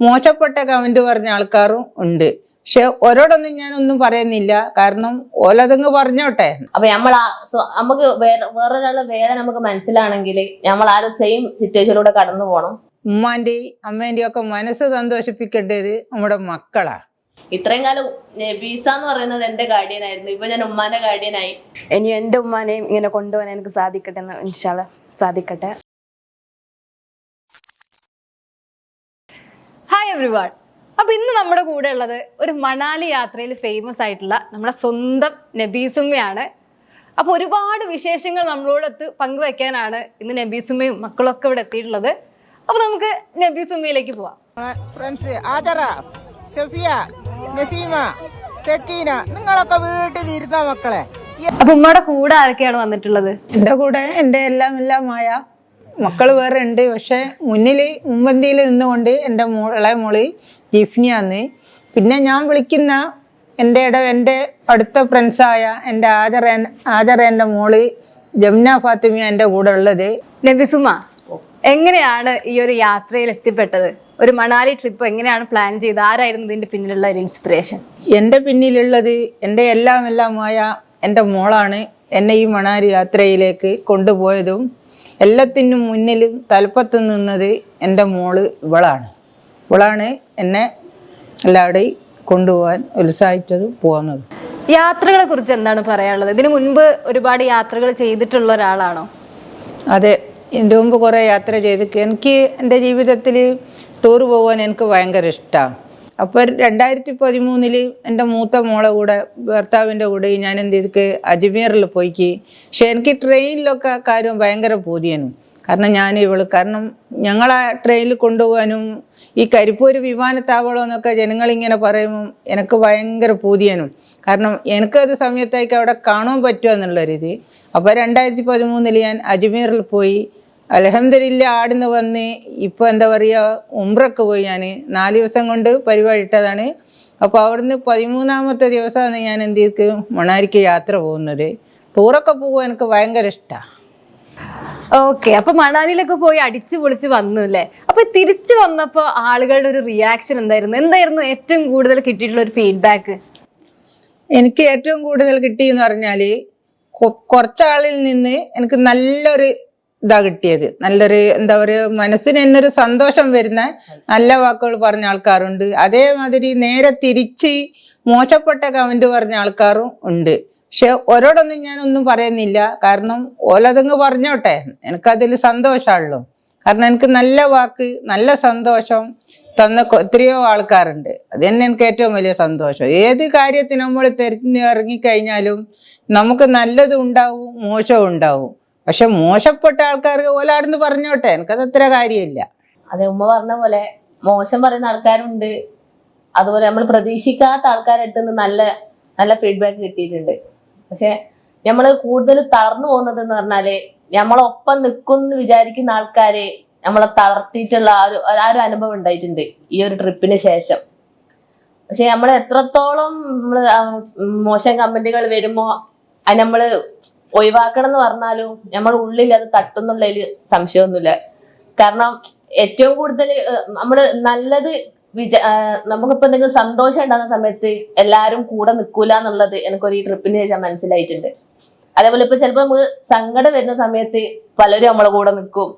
മോശപ്പെട്ട കമന്റ് പറഞ്ഞ ആൾക്കാരും ഉണ്ട്. പക്ഷെ ഓരോടൊന്നും ഞാൻ ഒന്നും പറയുന്നില്ല. കാരണം ഓലതങ്ങ് പറഞ്ഞോട്ടെ. അപ്പൊ നമ്മൾ നമുക്ക് വേറെ വേറൊരാളുടെ വേദന നമുക്ക് മനസ്സിലാണെങ്കിൽ നമ്മൾ ആ ഒരു സെയിം സിറ്റുവേഷനിലൂടെ കടന്നു പോകണം ഉമ്മാന്റെയും അമ്മേന്റെയും ഒക്കെ മനസ്സ് സന്തോഷിപ്പിക്കേണ്ടത് നമ്മുടെ മക്കളാ. ഇത്രയും കാലം നബീസ എന്ന് പറയുന്നത് എന്റെ ഗാർഡിയനായിരുന്നു ഇപ്പൊ ഞാൻ ഉമ്മാന്റെ ഗാർഡിയനായി ഇനി എന്റെ ഉമ്മാനെയും ഇങ്ങനെ കൊണ്ടുപോകാൻ എനിക്ക് സാധിക്കട്ടെ എന്ന് ഇൻഷാല്ല സാധിക്കട്ടെ. എവ്രിവൺ അപ്പൊ ഇന്ന് നമ്മുടെ കൂടെ ഉള്ളത് ഒരു മണാലി യാത്രയിൽ ഫേമസ് ആയിട്ടുള്ള നമ്മുടെ സ്വന്തം നബീസുമ്മയാണ്. അപ്പൊ ഒരുപാട് വിശേഷങ്ങൾ നമ്മളോടൊത്ത് പങ്കുവെക്കാനാണ് ഇന്ന് നബീസുമ്മയും മക്കളൊക്കെ ഇവിടെ എത്തിയിട്ടുള്ളത്. അപ്പൊ നമുക്ക് നബീസുമ്മയിലേക്ക് പോവാം. ഫ്രണ്ട്സ് ആജറ സഫിയ നസീമ സക്കീന നിങ്ങളൊക്കെ വീട്ടിൽ ഇരുന്ന മക്കളെ. അപ്പൊ ഉമ്മയുടെ കൂടെ ആരൊക്കെയാണ് വന്നിട്ടുള്ളത്? എന്റെ കൂടെ എന്റെ എല്ലാം എല്ലാമായ മക്കൾ വേറെ ഉണ്ട് പക്ഷെ മുന്നിൽ മുൻപന്തിയിൽ നിന്നുകൊണ്ട് എന്റെ മോളെ മോൾ ജിഫ്നിയാന്ന് പിന്നെ ഞാൻ വിളിക്കുന്ന എന്റെ ഇട എന്റെ അടുത്ത ഫ്രണ്ട്സായ എന്റെ ആദറ ആദര എന്റെ മോൾ ജമുന ഫാത്തിമ എന്റെ കൂടെ ഉള്ളത്. നബിസുമ എങ്ങനെയാണ് ഈ ഒരു യാത്രയിൽ എത്തിപ്പെട്ടത്? ഒരു മണാലി ട്രിപ്പ് എങ്ങനെയാണ് പ്ലാൻ ചെയ്തത്? ആരായിരുന്നു ഇതിന്റെ പിന്നിലുള്ള ഒരു ഇൻസ്പിറേഷൻ എന്റെ പിന്നിലുള്ളത് എന്റെ എല്ലാം എല്ലാമായ എന്റെ മോളാണ് എന്നെ ഈ മണാലി യാത്രയിലേക്ക് കൊണ്ടുപോയതും എല്ലാത്തിനും മുന്നിലും തലപ്പത്ത് നിന്നത് എന്റെ മോൾ ഇവളാണ്. ഇവളാണ് എന്നെ എല്ലാവരുടെയും കൊണ്ടുപോകാൻ ഉത്സാഹിച്ചതും പോകുന്നതും. യാത്രകളെ കുറിച്ച് എന്താണ് പറയാനുള്ളത്? ഇതിനു മുൻപ് ഒരുപാട് യാത്രകൾ ചെയ്തിട്ടുള്ള ഒരാളാണോ? അതെ എന്റെ മുമ്പ് കുറേ യാത്ര ചെയ്തിട്ട് എനിക്ക് എന്റെ ജീവിതത്തിൽ ടൂർ പോകാൻ എനിക്ക് ഭയങ്കര ഇഷ്ടമാണ് അപ്പോൾ രണ്ടായിരത്തി പതിമൂന്നിൽ എന്റെ മൂത്ത മോളെ കൂടെ ഭർത്താവിന്റെ കൂടെ ഞാൻ എന്ത് ചെയ്തിക്ക് അജ്മീറിൽ പോയിക്ക്. പക്ഷെ എനിക്ക് ട്രെയിനിലൊക്കെ ആ കാര്യം ഭയങ്കര പൂതിയാണ്. കാരണം ഞാൻ ഇവൾ കാരണം ഞങ്ങളെ ട്രെയിനിൽ കൊണ്ടുപോകാനും ഈ കരിപ്പൂർ വിമാനത്താവളം എന്നൊക്കെ ജനങ്ങളിങ്ങനെ പറയുമ്പം എനിക്ക് ഭയങ്കര പൂതിയാനും കാരണം എനിക്കത് സമയത്തേക്ക് അവിടെ കാണാൻ പറ്റുമെന്നുള്ള രീതി. അപ്പോൾ രണ്ടായിരത്തി പതിമൂന്നിൽ ഞാൻ അജ്മീറിൽ പോയി. അലഹമില്ല ആടുന്ന് വന്ന് ഇപ്പോൾ എന്താ പറയുക ഉംറക്ക് പോയി ഞാൻ നാല് ദിവസം കൊണ്ട് പരിപാടി ഇട്ടതാണ്. അപ്പോൾ അവിടുന്ന് പതിമൂന്നാമത്തെ ദിവസമാണ് ഞാൻ എന്തിക്ക് മണാരിക്ക് യാത്ര പോകുന്നത്. ടൂറൊക്കെ പോകാൻ എനിക്ക് ഭയങ്കര ഇഷ്ടമാണ് ഓക്കെ അപ്പൊ മണാലിയിലൊക്കെ പോയി അടിച്ചു പൊളിച്ച് വന്നു അല്ലേ? അപ്പൊ തിരിച്ചു വന്നപ്പോ ആളുകളുടെ ഒരു റിയാക്ഷൻ എന്തായിരുന്നു? എന്തായിരുന്നു ഏറ്റവും കൂടുതൽ കിട്ടിയിട്ടുള്ള ഒരു ഫീഡ്ബാക്ക് എനിക്ക് ഏറ്റവും കൂടുതൽ കിട്ടിയെന്ന് പറഞ്ഞാൽ കുറച്ചാളിൽ നിന്ന് എനിക്ക് നല്ലൊരു ഇതാ കിട്ടിയത്. നല്ലൊരു എന്താ പറയുക മനസ്സിന് എന്നൊരു സന്തോഷം വരുന്ന നല്ല വാക്കുകൾ പറഞ്ഞ ആൾക്കാരുണ്ട്. അതേമാതിരി നേരെ തിരിച്ച് മോശപ്പെട്ട കമന്റ് പറഞ്ഞ ആൾക്കാരും ഉണ്ട്. പക്ഷെ ഓരോടൊന്നും ഞാനൊന്നും പറയുന്നില്ല. കാരണം ഓലതങ്ങ് പറഞ്ഞോട്ടെ. എനിക്കതിൽ സന്തോഷമാണല്ലോ കാരണം എനിക്ക് നല്ല വാക്ക് നല്ല സന്തോഷം തന്ന എത്രയോ ആൾക്കാരുണ്ട്. അത് തന്നെ എനിക്ക് ഏറ്റവും വലിയ സന്തോഷം. ഏത് കാര്യത്തിന് നമ്മൾ തിരഞ്ഞിറങ്ങിക്കഴിഞ്ഞാലും നമുക്ക് നല്ലതും ഉണ്ടാവും മോശവും ഉണ്ടാവും. പക്ഷെ മോശപ്പെട്ട ആൾക്കാർക്ക് ഓലാടുന്ന് പറഞ്ഞോട്ടെ എനിക്കത് അത്ര കാര്യമില്ല. അതെ ഉമ്മ പറഞ്ഞ പോലെ മോശം പറയുന്ന ആൾക്കാരുണ്ട്. അതുപോലെ നമ്മൾ പ്രതീക്ഷിക്കാത്ത ആൾക്കാരായിട്ട് നല്ല നല്ല ഫീഡ്ബാക്ക് കിട്ടിയിട്ടുണ്ട്. പക്ഷെ നമ്മൾ കൂടുതൽ തളർന്നു പോകുന്നത് എന്ന് പറഞ്ഞാൽ നമ്മളൊപ്പം നിൽക്കും എന്ന് വിചാരിക്കുന്ന ആൾക്കാര് നമ്മളെ തളർത്തിയിട്ടുള്ള ആ ഒരു ആ ഒരു അനുഭവം ഉണ്ടായിട്ടുണ്ട് ഈ ഒരു ട്രിപ്പിന് ശേഷം. പക്ഷെ നമ്മൾ എത്രത്തോളം നമ്മൾ മോശം കമന്റുകൾ വരുമോ അത് നമ്മൾ ഒഴിവാക്കണം എന്ന് പറഞ്ഞാലും നമ്മുടെ ഉള്ളിൽ അത് തട്ടുന്നുള്ളതിൽ സംശയമൊന്നുമില്ല. കാരണം ഏറ്റവും കൂടുതൽ നമ്മൾ നല്ലത് വിച നമുക്കിപ്പോ എന്തെങ്കിലും സന്തോഷം ഉണ്ടാകുന്ന സമയത്ത് എല്ലാരും കൂടെ നിൽക്കൂല എന്നുള്ളത് എനിക്കൊരു ഈ ട്രിപ്പിന് ശേഷം മനസ്സിലായിട്ടുണ്ട്. അതേപോലെ ഇപ്പൊ ചിലപ്പോൾ നമുക്ക് സങ്കടം വരുന്ന സമയത്ത് പലരും നമ്മളെ കൂടെ നിൽക്കും.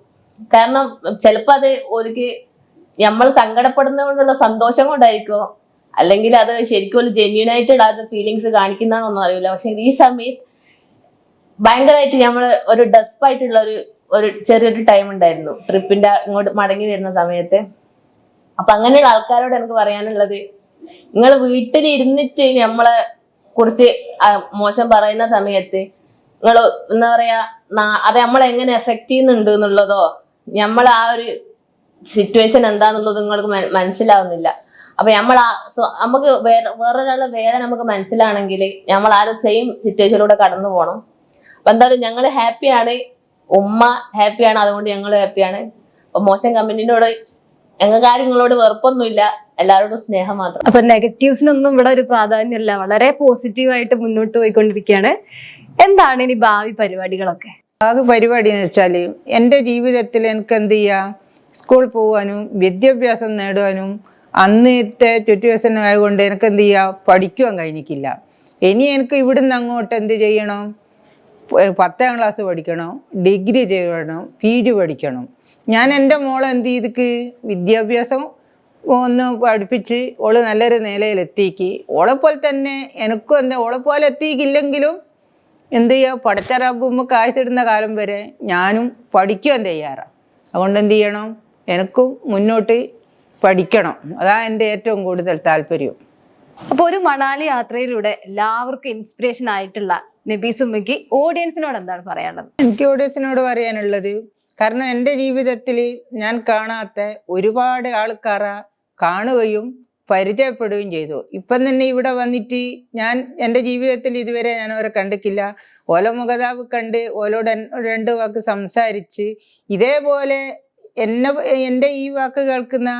കാരണം ചിലപ്പോ അത് ഒരിക്കൽ നമ്മൾ സങ്കടപ്പെടുന്ന കൊണ്ടുള്ള സന്തോഷം കൊണ്ടായിരിക്കും. അല്ലെങ്കിൽ അത് ശരിക്കും ഒരു ജെന്യൂൻ ആയിട്ട് ഫീലിങ്സ് കാണിക്കുന്നതാണോ കാണിക്കുന്നതാണൊന്നും അറിയില്ല പക്ഷെ ഈ സമയത്ത് ഭയങ്കരമായിട്ട് നമ്മൾ ഒരു ഡെസ്പായിട്ടുള്ള ഒരു ഒരു ചെറിയൊരു ടൈം ഉണ്ടായിരുന്നു. ട്രിപ്പിന്റെ ഇങ്ങോട്ട് മടങ്ങി വരുന്ന സമയത്ത്. അപ്പൊ അങ്ങനെയുള്ള ആൾക്കാരോട് എനിക്ക് പറയാനുള്ളത് നിങ്ങൾ വീട്ടിലിരുന്നിട്ട് നമ്മളെ കുറിച്ച് മോശം പറയുന്ന സമയത്ത് നിങ്ങൾ എന്താ പറയാ അത് നമ്മളെ എങ്ങനെ എഫക്ട് ചെയ്യുന്നുണ്ട് എന്നുള്ളതോ നമ്മൾ ആ ഒരു സിറ്റുവേഷൻ എന്താന്നുള്ളത് നിങ്ങൾക്ക് മന- മനസ്സിലാവുന്നില്ല. അപ്പൊ നമ്മൾ ആ നമുക്ക് വേറെ വേറൊരാളുടെ വേദന നമുക്ക് മനസ്സിലാണെങ്കിൽ നമ്മൾ ആ ഒരു സെയിം സിറ്റുവേഷനിലൂടെ കടന്നു പോകണം അപ്പൊ എന്തായാലും ഞങ്ങൾ ഹാപ്പിയാണ് ഉമ്മ ഹാപ്പിയാണ് അതുകൊണ്ട് ഞങ്ങൾ ഹാപ്പിയാണ് അപ്പൊ മോശം കമ്പനിനോട് ഞങ്ങൾ കാര്യങ്ങളോട് വെറുപ്പൊന്നുമില്ല എല്ലാവരോടും സ്നേഹം മാത്രം. അപ്പൊ നെഗറ്റീവ്സിനൊന്നും ഇവിടെ ഒരു പ്രാധാന്യമില്ല വളരെ പോസിറ്റീവായിട്ട് മുന്നോട്ട് പോയിക്കൊണ്ടിരിക്കുകയാണ്. എന്താണ് ഇനി ഭാവി പരിപാടികളൊക്കെ? ഭാവി പരിപാടി എന്ന് വെച്ചാൽ എന്റെ ജീവിതത്തിൽ എനിക്ക് എന്ത് ചെയ്യാ? സ്കൂൾ പോകാനും വിദ്യാഭ്യാസം നേടുവാനും അന്നത്തെ ചുറ്റുവശനം ആയതുകൊണ്ട് എനിക്ക് എന്ത് ചെയ്യാ? പഠിക്കുവാൻ കഴിഞ്ഞിട്ടില്ല. ഇനി എനിക്ക് ഇവിടുന്ന് അങ്ങോട്ട് എന്ത് ചെയ്യണം? പത്താം ക്ലാസ് പഠിക്കണം ഡിഗ്രി ചെയ്യണം പി ജി പഠിക്കണം. ഞാൻ എന്റെ മോളെ എന്ത് ചെയ്തിക്ക്? വിദ്യാഭ്യാസം ഒന്ന് പഠിപ്പിച്ച് ഓൾ നല്ലൊരു നിലയിലെത്തിക്ക്. ഓളെ പോലെ തന്നെ എനിക്കും എന്താ ഓളെ പോലെ എത്തിക്കില്ലെങ്കിലും എന്ത് ചെയ്യുക പഠിച്ചറാകുമ്പോൾ കാഴ്ചയിടുന്ന കാലം വരെ ഞാനും പഠിക്കുവാൻ തയ്യാറാണ് അതുകൊണ്ട് എന്ത് ചെയ്യണം? എനിക്കും മുന്നോട്ട് പഠിക്കണം. അതാണ് എന്റെ ഏറ്റവും കൂടുതൽ താല്പര്യം. അപ്പൊ ഒരു മണാലി യാത്രയിലൂടെ എല്ലാവർക്കും ഇൻസ്പിറേഷൻ ആയിട്ടുള്ള നബീസുമ്മയ്ക്ക് ഓഡിയൻസിനോട് എന്താണ് പറയാനുള്ളത്? എനിക്ക് ഓഡിയൻസിനോട് പറയാനുള്ളത് കാരണം എന്റെ ജീവിതത്തിൽ ഞാൻ കാണാത്ത ഒരുപാട് ആൾക്കാരെ കാണുകയും പരിചയപ്പെടുകയും ചെയ്തു. ഇപ്പം തന്നെ ഇവിടെ വന്നിട്ട് ഞാൻ എന്റെ ജീവിതത്തിൽ ഇതുവരെ ഞാൻ അവരെ കണ്ടിട്ടില്ല. ഓല മുഖതാവ് കണ്ട് ഓലോട് രണ്ട് വാക്ക് സംസാരിച്ച് ഇതേപോലെ എന്നെ എന്റെ ഈ വാക്ക് കേൾക്കുന്ന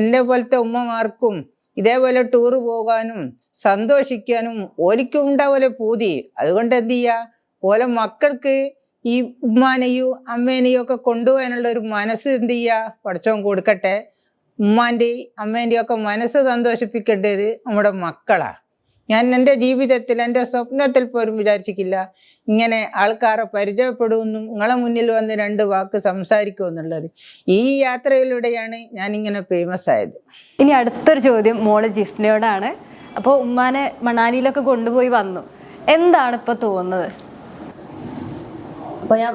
എന്നെ പോലത്തെ ഉമ്മമാർക്കും ഇതേപോലെ ടൂർ പോകാനും സന്തോഷിക്കാനും ഓലിക്കും ഉണ്ടാവുമല്ലോ പൂതി. അതുകൊണ്ട് എന്ത് ചെയ്യുക ഓലെ മക്കൾക്ക് ഈ ഉമ്മാനെയും അമ്മേനെയും ഒക്കെ കൊണ്ടുപോകാനുള്ള ഒരു മനസ്സ് എന്ത് ചെയ്യുക പഠിച്ചവൻ കൊടുക്കട്ടെ. ഉമ്മാന്റെയും അമ്മേന്റെയും ഒക്കെ മനസ്സ് സന്തോഷിപ്പിക്കേണ്ടത് നമ്മുടെ മക്കളാണ് ഞാൻ എന്റെ ജീവിതത്തിൽ എന്റെ സ്വപ്നത്തിൽ പോലും വിചാരിച്ചിട്ടില്ല. ഇങ്ങനെ ആൾക്കാരെ പരിചയപ്പെടുമെന്നും നിങ്ങളെ മുന്നിൽ വന്ന് രണ്ട് വാക്ക് സംസാരിക്കുമെന്നുള്ളത് ഈ യാത്രയിലൂടെയാണ് ഞാൻ ഇങ്ങനെ ഫേമസ് ആയത്. ഇനി അടുത്തൊരു ചോദ്യം മോൾ ജിഫ്നയോടാണ്. അപ്പോൾ ഉമ്മാനെ മണാലിയിലൊക്കെ കൊണ്ടുപോയി വന്നു. എന്താണ് ഇപ്പോൾ തോന്നുന്നത്? അപ്പോൾ ഞാൻ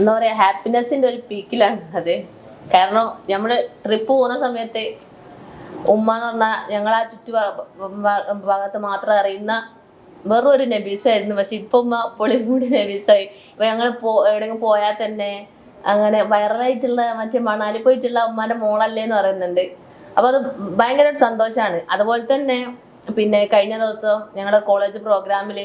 എന്താ പറയാ ഹാപ്പിനെസിന്റെ ഒരു പീക്കിലാണ് അതെ. കാരണം നമ്മൾ ട്രിപ്പ് പോകുന്ന സമയത്ത് ഉമ്മ എന്ന് പറഞ്ഞാൽ ഞങ്ങൾ ആ ചുറ്റു ഭാഗത്ത് മാത്രം അറിയുന്ന വെറും ഒരു നബീസായിരുന്നു. പക്ഷെ ഇപ്പൊ ഉമ്മ പൊളിമൂടി നബീസായി. ഇപ്പൊ ഞങ്ങൾ പോ എവിടെയെങ്കിലും പോയാൽ തന്നെ അങ്ങനെ വൈറലായിട്ടുള്ള മറ്റേ മണാലി പോയിട്ടുള്ള ഉമ്മാന്റെ മോളല്ലേ എന്ന് പറയുന്നുണ്ട്. അപ്പൊ അത് ഭയങ്കര സന്തോഷമാണ് അതുപോലെ തന്നെ പിന്നെ കഴിഞ്ഞ ദിവസം ഞങ്ങളുടെ കോളേജ് പ്രോഗ്രാമിൽ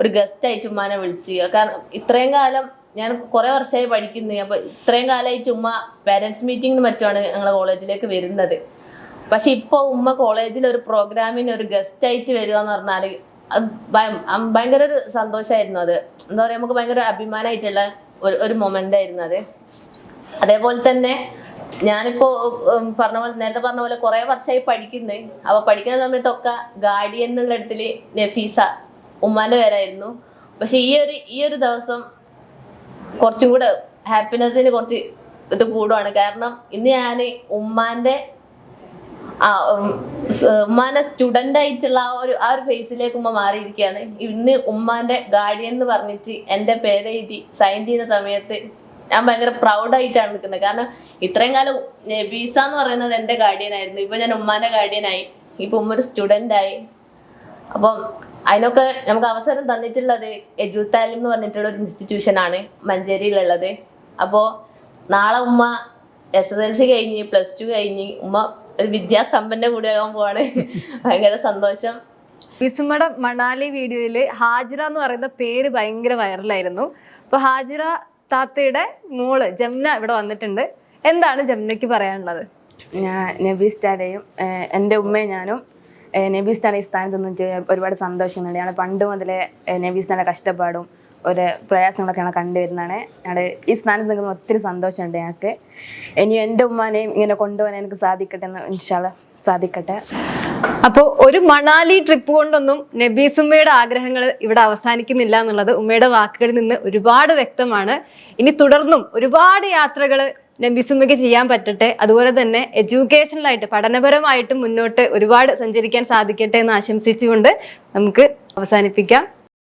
ഒരു ഗസ്റ്റ് ആയിട്ട് ഉമ്മാനെ വിളിച്ച്. കാരണം ഇത്രയും കാലം ഞാൻ കുറെ വർഷമായി പഠിക്കുന്നു. അപ്പൊ ഇത്രയും കാലമായിട്ട് ഉമ്മ പേരൻസ് മീറ്റിംഗിന് മറ്റുമാണ് ഞങ്ങളുടെ കോളേജിലേക്ക് വരുന്നത്. പക്ഷെ ഇപ്പൊ ഉമ്മ കോളേജിൽ ഒരു പ്രോഗ്രാമിന് ഒരു ഗസ്റ്റ് ആയിട്ട് വരിക എന്ന് പറഞ്ഞാൽ ഭയങ്കര ഒരു സന്തോഷമായിരുന്നു അത്. എന്താ പറയാ നമുക്ക് ഭയങ്കര അഭിമാനമായിട്ടുള്ള ഒരു ഒരു മൊമെന്റ് ആയിരുന്നു അത്. അതേപോലെ തന്നെ ഞാനിപ്പോ പറഞ്ഞ പോലെ നേരത്തെ പറഞ്ഞ പോലെ കുറെ വർഷമായി പഠിക്കുന്നു. അപ്പൊ പഠിക്കുന്ന സമയത്തൊക്കെ ഗാർഡിയൻ എന്നുള്ള ഇടത്തിൽ നഫീസ ഉമ്മാന്റെ പേരായിരുന്നു. പക്ഷെ ഈ ഒരു ഈ ഒരു ദിവസം കുറച്ചും കൂടെ ഹാപ്പിനെസ്സിന് കുറച്ച് ഇത് കൂടുവാണ്. കാരണം ഇന്ന് ഞാൻ ഉമ്മാന്റെ ആ ഉം, സ്റ്റുഡന്റ് ആയിട്ടുള്ള ആ ഒരു ആ ഒരു ഫേസിലേക്ക് ഉമ്മ മാറിയിരിക്കുകയാണ്. ഇന്ന് ഉമ്മാന്റെ ഗാർഡിയൻ എന്ന് പറഞ്ഞിട്ട് എന്റെ പേര് എഴുതി സൈൻ ചെയ്യുന്ന സമയത്ത് ഞാൻ ഭയങ്കര പ്രൗഡായിട്ടാണ് നിൽക്കുന്നത്. കാരണം ഇത്രയും കാലം നബീസ എന്ന് പറയുന്നത് എന്റെ ഗാർഡിയൻ ആയിരുന്നു. ഇപ്പൊ ഞാൻ ഉമ്മാന്റെ ഗാർഡിയൻ ആയി. ഇപ്പൊ ഉമ്മ ഒരു സ്റ്റുഡന്റ് ആയി. അപ്പം അതിനൊക്കെ നമുക്ക് അവസരം തന്നിട്ടുള്ളത് എജുത്താലിം എന്ന് പറഞ്ഞിട്ടുള്ള ഒരു ഇൻസ്റ്റിറ്റ്യൂഷൻ ആണ് മഞ്ചേരിയിലുള്ളത്. അപ്പോൾ നാളെ ഉമ്മ എസ് എസ് എൽ സി കഴിഞ്ഞ് പ്ലസ് ടു കഴിഞ്ഞ് ഉമ്മ ഒരു വിദ്യാസമ്പന്ന കൂടിയാകാൻ പോവാണ്. ഭയങ്കര സന്തോഷം. വിസുമയുടെ മണാലി വീഡിയോയിൽ ഹാജിറ എന്ന് പറയുന്ന പേര് ഭയങ്കര വൈറലായിരുന്നു. അപ്പൊ ഹാജിറ താത്തയുടെ മോൾ ജംന ഇവിടെ വന്നിട്ടുണ്ട്. എന്താണ് ജംനയ്ക്ക് പറയാനുള്ളത്? ഞാൻ നബീസ്റ്റാലെയും എന്റെ ഉമ്മയും ഞാനും നബീസ് ഈ സ്ഥാനത്ത് നിന്ന് ഒരുപാട് സന്തോഷങ്ങളുണ്ട് ഞങ്ങൾ പണ്ട് മുതലേ നബീസ് ടാല കഷ്ടപ്പാടും ഒരു പ്രയാസങ്ങളൊക്കെയാണ് കണ്ടുവരുന്നതാണ്. ഞങ്ങളുടെ ഈ സ്ഥാനത്ത് നിൽക്കുന്ന ഒത്തിരി സന്തോഷമുണ്ട് ഞങ്ങൾക്ക്. ഇനി എന്റെ ഉമ്മാനെയും ഇങ്ങനെ കൊണ്ടുപോകാൻ എനിക്ക് സാധിക്കട്ടെ എന്ന് ഇൻഷാല്ല സാധിക്കട്ടെ. അപ്പോൾ ഒരു മണാലി ട്രിപ്പ് കൊണ്ടൊന്നും നബീസുമ്മയുടെ ആഗ്രഹങ്ങൾ ഇവിടെ അവസാനിക്കുന്നില്ല എന്നുള്ളത് ഉമ്മയുടെ വാക്കുകളിൽ നിന്ന് ഒരുപാട് വ്യക്തമാണ്. ഇനി തുടർന്നും ഒരുപാട് യാത്രകൾ നബീസുമ്മയ്ക്ക് ചെയ്യാൻ പറ്റട്ടെ. അതുപോലെ തന്നെ എഡ്യൂക്കേഷനിലായിട്ട് പഠനപരമായിട്ടും മുന്നോട്ട് ഒരുപാട് സഞ്ചരിക്കാൻ സാധിക്കട്ടെ എന്ന് ആശംസിച്ചുകൊണ്ട് നമുക്ക് അവസാനിപ്പിക്കാം.